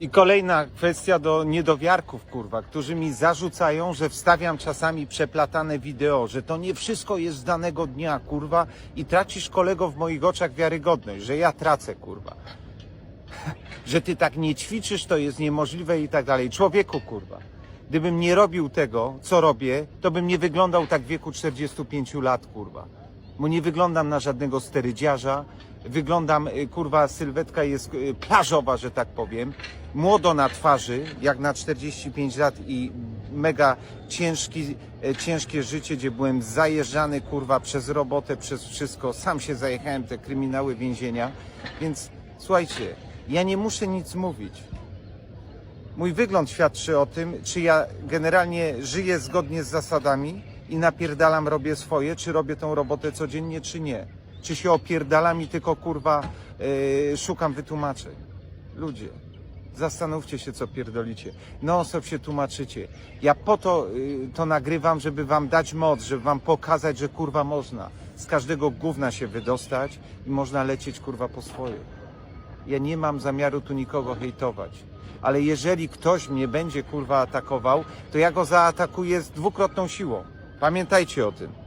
I kolejna kwestia do niedowiarków, kurwa, którzy mi zarzucają, że wstawiam czasami przeplatane wideo, że to nie wszystko jest z danego dnia, kurwa, i tracisz kolego w moich oczach wiarygodność, że ja tracę, kurwa. że ty tak nie ćwiczysz, to jest niemożliwe i tak dalej. Człowieku, kurwa, gdybym nie robił tego, co robię, to bym nie wyglądał tak w wieku 45 lat, kurwa. Bo nie wyglądam na żadnego sterydziarza, wyglądam, y, kurwa, sylwetka jest y, plażowa, że tak powiem, młodo na twarzy, jak na 45 lat i mega ciężki, e, ciężkie życie, gdzie byłem zajeżdżany, kurwa, przez robotę, przez wszystko, sam się zajechałem, te kryminały więzienia, więc słuchajcie, ja nie muszę nic mówić. Mój wygląd świadczy o tym, czy ja generalnie żyję zgodnie z zasadami i napierdalam, robię swoje, czy robię tą robotę codziennie, czy nie. Czy się opierdalam i tylko kurwa yy, szukam wytłumaczeń. Ludzie, zastanówcie się, co pierdolicie. No, sobie się tłumaczycie. Ja po to yy, to nagrywam, żeby wam dać moc, żeby wam pokazać, że kurwa można z każdego gówna się wydostać i można lecieć kurwa po swoje. Ja nie mam zamiaru tu nikogo hejtować. Ale jeżeli ktoś mnie będzie kurwa atakował, to ja go zaatakuję z dwukrotną siłą. Pamiętajcie o tym.